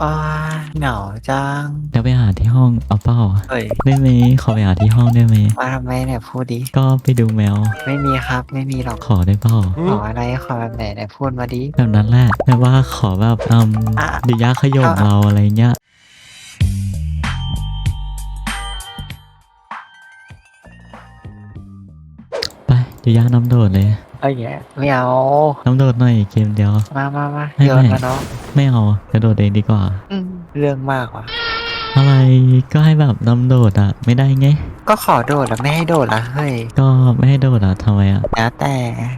อ่าเหงาจัง เดี๋ยวไปหาที่ห้องเอาเปล่าเฮ้ยได้ไหมขอไปหาที่ห้องได้ไหมมาทำไมเนี่ยพูดดิ ก็ไปดูแมว ไม่มีครับไม่มีหรอกขอได้เปล่าขออะไรขอแบบไหนไหนพูดมาดิ แบบนั้นแหละแต่ว่าขอแบบอืมอะ ดิยาขยมอะเราอะไรเงี้ยไปดิยาน้ำโดดเลย เอ้ยเนี่ยไม่เอาน้ำโดดหน่อยเกมเดียว มามามาไม่โยนไม่มาเนาะไม่เอาจะโดดเองดีกว่า อืมเรื่องมากว่ะ อะไรก็ให้แบบน้ำโดดอะ ไม่ได้ไง ก็ขอโดดแล้วไม่ให้โดดละเฮ้ย ก็ไม่ให้โดดอะทำไมอะ แล้วแต่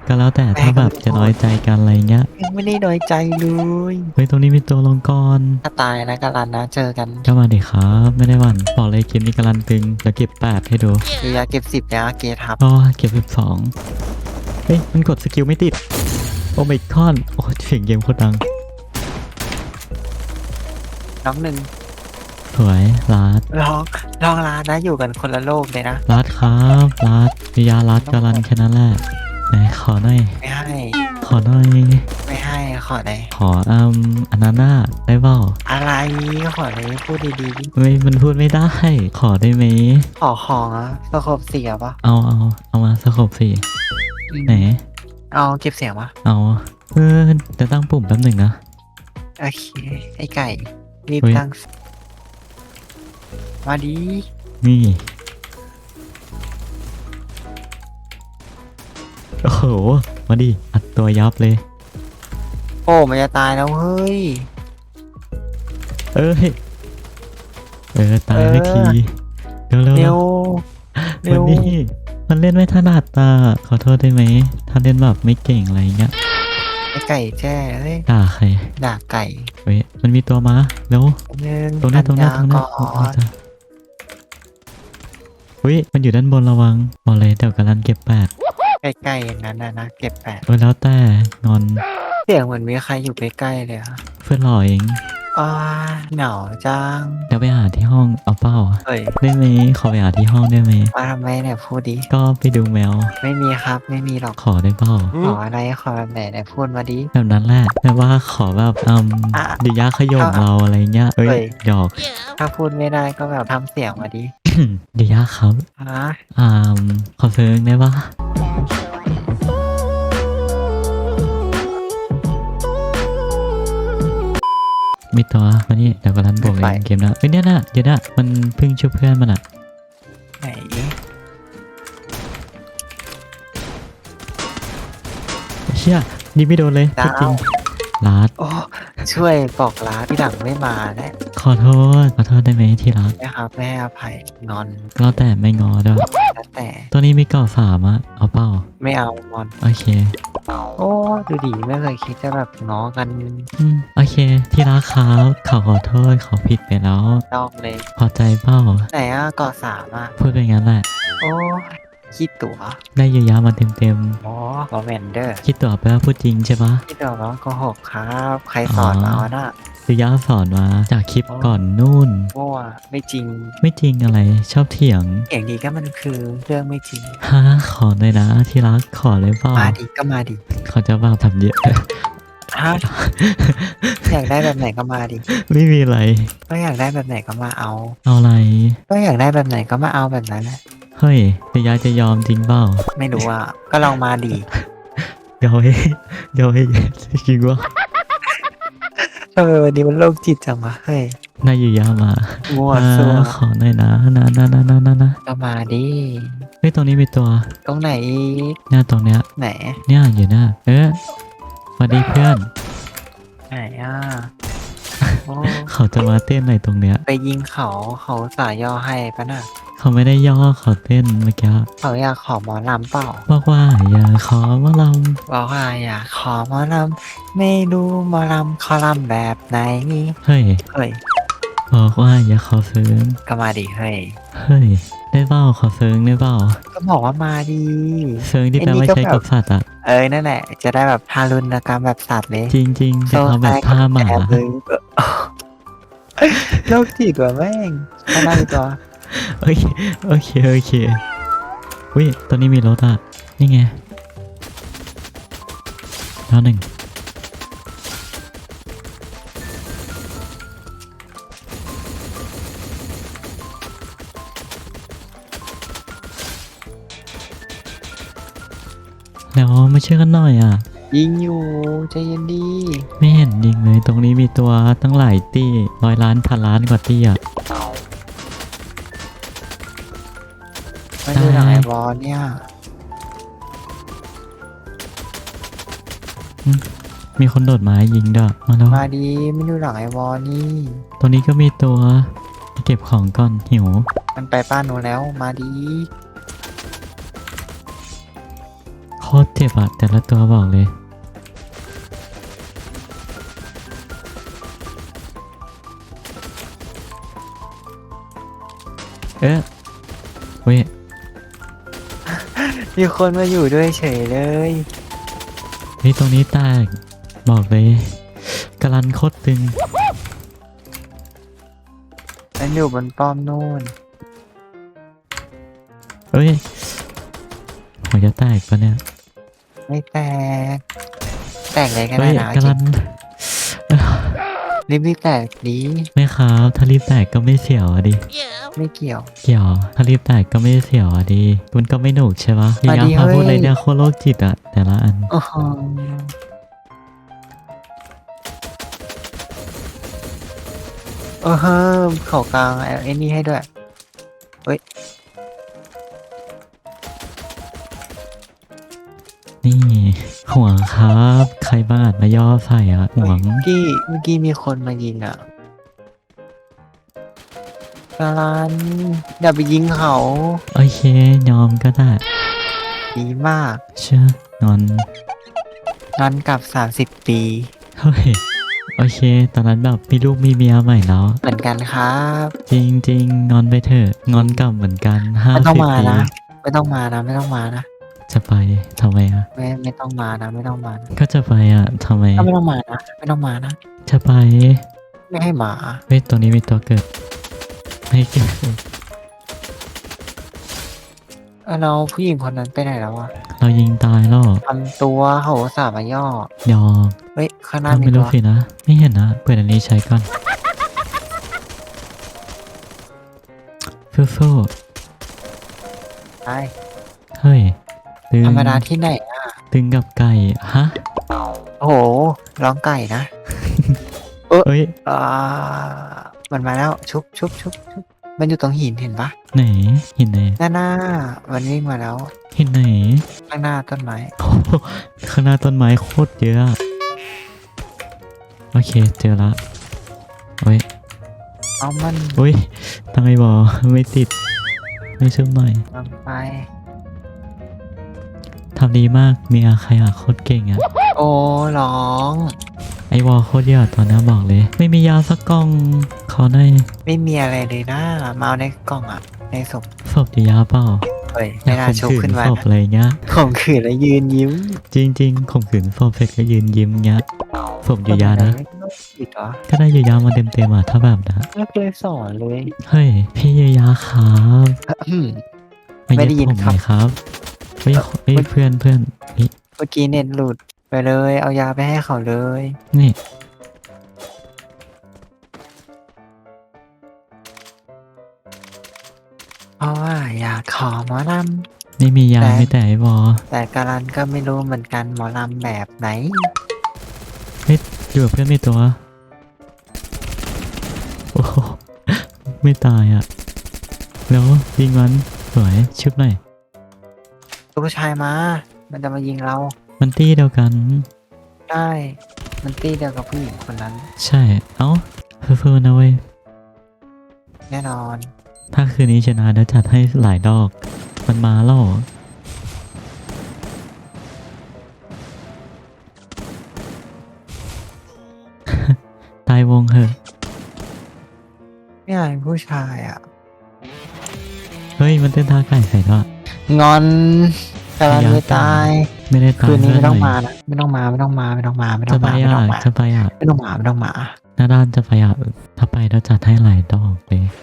ก็แล้วแต่ถ้าแบบจะน้อยใจกันอะไรเงี้ย ยังไม่ได้น้อยใจเลยเฮ้ยตรงนี้มีตัวลงกรถ้าตายนะกาลันนะเจอกันก็มาดิครับ ไม่ได้หวั่นบอกเลยเกมนี้กำลังตึงเดี๋ยวเก็บแปดให้ดู คือยาเก็บสิบยาเกทับก็เก็บสิบสอง เฮ้ยมันกดสกิลไม่ติด โอ้ไม่คอนโอ้เสียงเกมโคตรดังน้องหนึ่งสวยลัดลองลองลานะอยู่กันคนละโลกเลยนะลัดครับลัดวิยาลัดกำลันแค่นั้นแหละไหนขอหน่อย ไม่ให้ ขอหน่อย ไม่ให้ขอไหนขออืมอันนั้นน่ะได้เปล่าอะไรขอเลยพูดดีๆดิไม่มันพูดไม่ได้ ขอได้ไหมขอของอะสกบเสียปะเอาเอาเอามาสกบสิ ไหน เอาเก็บเสียงปะเอาเออจะตั้งปุ่มแป๊บหนึ่งนะ โอเค ไอ้ไก่รีบเฮ้ย ตั้งมาดีนี่ โอ้โห มาดิ อัดตัวยับเลย โอ้มันจะตายแล้วเฮ้ย เอ้ย เออ ตายเออสักที เร็วเร็วเร็วเร็เร็วววันนี้ มันเล่นไม่ถนัดตาขอโทษได้ไหม ถ้าเล่นแบบไม่เก่งอะไรเงี้ยไอ้ไก่แจ้เฮ้ยด่าใครด่าไก่เว้ยมันมีตัวมาเร็วหนึ่งตรงหน้าตรงหน้าตรงหน้าก่อนเฮ้ยมันอยู่ด้านบนระวังบอกเลยเดี๋ยวกำลังเก็บแปดใกล้ๆอย่างนั้นนะนะเก็บแปดเออแล้วแต่งอนเสียงเหมือนมีใครอยู่ใกล้ๆเลยอะเพื่อนหล่อเอง อ่าเหงาจังเดี๋ยวไปหาที่ห้องเอาเป้าเฮ้ยได้ไหมขอไปหาที่ห้องได้ไหมมาทำไมเนี่ยพูดดิก็ไปดูแมว ไม่มีครับไม่มีหรอกขอได้เปล่าขออะไรขอแบบไหนไหนพูดมาดิแบบนั้นแหละแต่ว่าขอแบบอืมอะ ดิยาขยมเราอะไรเงี้ยเอ้ยเฮ้ยหยอก ถ้าพูดไม่ได้ก็แบบทำเสียงมาดิดิยาครับฮะอ่าขอเซิงได้ปะ มีตัวมานี่เดี๋ยวกำลังบวกเองเกมนะเอ้ยเนี่ยนะเดี๋ยวนะมันเพิ่งช่วยเพื่อนมันอะไหนเชี่ยยิงไม่โดนเลยพูดจริงลาดโอ้ช่วยบอกลาที่หลังไม่มาแน่ขอโทษ ขอโทษได้ไหมที่รักนะครับไม่ให้อภัยงอนก็แต่ไม่งอด้วยแล้วแต่ตัวนี้มีเกาะสามอะเอาเป้า ไม่เอางอน โอเค โอ้ดูดีไม่เคยคิดจะแบบง้อกันอืมโอเค ที่รักครับเขาขอโทษเขาผิดไปแล้วดองเลย พอใจเป้าไหนอะเกาะสามอะพูดไปงั้นแหละ โอ้คิดตั๋วได้เยอะแยะมาเต็มเต็มอ๋อคอมเมนเดอร์ๆคิดตัวแปลว่าพูดจริงใช่ปะคิดตั๋วน้องโกหกครับ ใครสอนมาอ๋อวะน่ะ คือยาสอนมาจากคลิปอ๋อก่อนนู่น มั่วไม่จริงไม่จริงอะไรชอบเถียงอย่างดีก็มันคือเรื่องไม่จริงฮะขอเลยนะที่รักขอเลยเปล่ามาดิก็มาดิเขาจะว่าทำเยอะ ฮะอยากได้แบบไหนก็มาดิไม่มีอะไร ก็อยากได้แบบไหนก็มาเอา เอาอะไร ก็อยากได้แบบไหนก็มาเอาแบบนั้นนะเฮ้ยแต่ยาจะยอมจริงเปล่าไม่รู้อะก็ลองมาดิยอมให้ยอมให้จริงว่า ทำไมวันนี้มันโรคจิตจังวะเฮ้ยนายอยู่ยามามั่วอ่าซั่วขอหน่อยนะนะนะนะนะนะนะก็มาดิเฮ้ยตรงนี้มีตัวตรงไหนอีกเนี่ยตรงเนี้ยไหนเนี่ยอยู่หน้าเออสวัสดีเพื่อน ไหนอะโอ้เขาจะมาเต้นอะไรตรงเนี้ย ไปยิงเขาเขาสายย่อให้ปะน่ะ เขาไม่ได้ย่อเขาเต้นเมื่อกี้เขาอยากขอหมอลำเปล่า บอกว่าอย่าขอมาลบอกว่าอยากขอหมอลำไม่รู้หมอลำเขาลำแบบไหนำเฮ้ยเฮ้ยบอกว่าอย่าขอเซิงก็มาดิเฮ้ยเฮ้ยได้เปล่าขอเซิงได้เปล่าก็บอกว่ามาดีเซิงที่ไอ้แปลนี่ว่าก็ใช้แบบกับสัตว์อะเอ้ยนั่นแหละ จะได้แบบทารุณกรรมแบบสัตว์เลย จริงๆจะเอาแบบท่าหมาแอบเลยโรคจิตว่ะแม่งข้างหน้ามีตัว โอเคโอเคโอเคอุ้ยตอนนี้มีรถอะนี่ไงแล้วหนึ่งแล้วม่เชื่อกันหน่อยอะ ยิงอยู่ใจเย็นดีไม่เห็นยิงเลย ตรงนี้มีตัวตั้งหลายตี้ร้อยล้านพันล้านกว่าตี้อะ ม่ดูหนังไอบอลเนี่ย มีคนโดดไม้ยิงด้วยมาแล้วมาดีไม่ดูหนังไอบอลนี่ ตรงนี้ก็มีตัวเก็บของก่อนหิว มันไปป้านหนูแล้ว มาดี โคตรเจ็บอะแต่ละตัวบอกเลย เอ๊ะเว้ย มีคนมาอยู่ด้วยเฉยเลยเฮ้ยตรงนี้แตกบอกเลยกำลันโคตรตึงมันอยู่บนป้อมนู่น เอ้ยหัวจะแตกปะเนี่ยไม่แตก แตกเลยก็เฮ้ได้ยนะกำลันรีบรีบๆแตกดีไม่ครับถ้ารีบแตกก็ไม่เสียวอะดิ ไม่เกี่ยว เกี่ยวถ้ารีบแตกก็ไม่เสียวอะดิมันก็ไม่หนุกใช่ปะมายัดิงพาพูดเฮ้ยอะไรเนี่ยโคตรโรคจิตอะแต่ละอันโอ้โหเออเฮ้มเขากลางไอ้นี่ให้ด้วยนี่ห่วงครับ ใครบ้าอาจมาย่อใส่อะห่วง เมื่อกี้เมื่อกี้มีคนมายิงอะ กาลันอย่าไปยิงเขาโอเค ยอมก็ได้ ดีมากเชื่อนอนนอนกลับสามสิบ30 ปี เฮ้ย โอเค ตอนนั้นแบบมีลูกมีเมียใหม่แล้ว เหมือนกันครับจริงจริงๆงอนไปเถอะ งอนกลับเหมือนกันห้าไม่ต้องสิบมาปีนะไม่ต้องมานะไม่ต้องมานะจะไปทำไมอะ ไม่ไม่ต้องมานะไม่ต้องมานะก็จะไปอะทำไมก็ไม่ต้องมานะไม่ต้องมานะจะไปไม่ให้มา เฮ้ยตัวนี้มีตัวเกิด ไม่เกิดเออเราผู้หญิงคนนั้นไปไหนแล้ววะเรายิงตายแล้วทำตัวโหสาห์มาย่อ ยอมเฮ้ยข้างหน้าทำมีไม่ตัรู้วสินะ ไม่เห็นนะเปิดอันนี้ใช้ก่อนฟู่ใช่ๆเฮ้ยตึงธรรมดาที่ไหนอะตึงกับไก่ฮะโอ้โหร้องไก่นะเอ้ย อ่า มันมาแล้วชุบชุบชุบชุบมันอยู่ตรงหินเห็นปะไหนหินไหนหน้าหน้ามันวิ่งมาแล้วหินไหนข้างหน้าต้นไม้โอ้โหข้างหน้าต้นไม้โคตรเยอะอะโอเคเจอละเฮ้ยเอามันเฮ้ยทำไมบอไม่ติด ไม่ช่วยหน่อยลงไป ทำดีมากมีอาใครอะโคตรเก่งอะโอ้ร้องไอวอลโคตรเยอะตอนนี้บอกเลย ไม่มียาสักกล่องขอหน่อยไม่มีอะไรเลยนะ มาเอาในกล่องอะ ในศพศพอยู่ยาเปล่าเฮ้ยไม่น่าชุบข่มขืขึ้นมาศพอะไรเงี้ยข่มขืนแล้วยืนยิ้ม จริงๆข่มขืนศพเสร็จก็ยืนยิ้มเงี้ยศพอยู่ยานะไม่ต้องผิดเหรอก็ได้อยู่ยามาเต็มๆอะถ้าแบบนะไม่เคยสอนเลยเฮ้ยพี่อยู่ยาครับอืมมาไม่เย็ได้บยินผมหครับน่อยครับเฮ้ยเฮ้ยเพื่อนเพื่อนนี่เมื่อกี้เน็ตหลุดไป เลย เอายาไปให้เขาเลย นี่ เพราะว่าอยากขอหมอล ไม่มียาแต่ไม่แต่ไอวอำแต่การันก็ไม่รู้เหมือนกันหมอลำแบบไหน อยู่กับเพื่อนไม่ตัวโอ้โหไม่ตายอะ แล้วยิงมันสวยชุบหน่อยผู้ชายมา มันจะมายิงเรา มันตี้เดียวกัน ได้ มันตีเดียวกับผู้หญิงคนนั้น ใช่ เอ้าฟูๆนะเว้ย แน่นอน ถ้าคืนนี้ชนะแล้วจัดให้หลายดอก มันมาแล้วเหรอตายวงเหอะเนี่ยผู้ชายอะ เฮ้ย มันเต้นท่าไก่ใส่ด้วยงอนการันไม่ตาย ไม่ได้ตายคืนนี้ไม่ต้องเท่มาไหร่นะไม่ต้องมาไม่ต้องมาไม่ต้องมาไม่ต้จะองไปมาไม่อะต้องมาจะไปอะไม่ต้องมาไม่ต้องมาหน้าด้านจะไปอะถ้าไปแล้วจัดให้หลายดอกเลย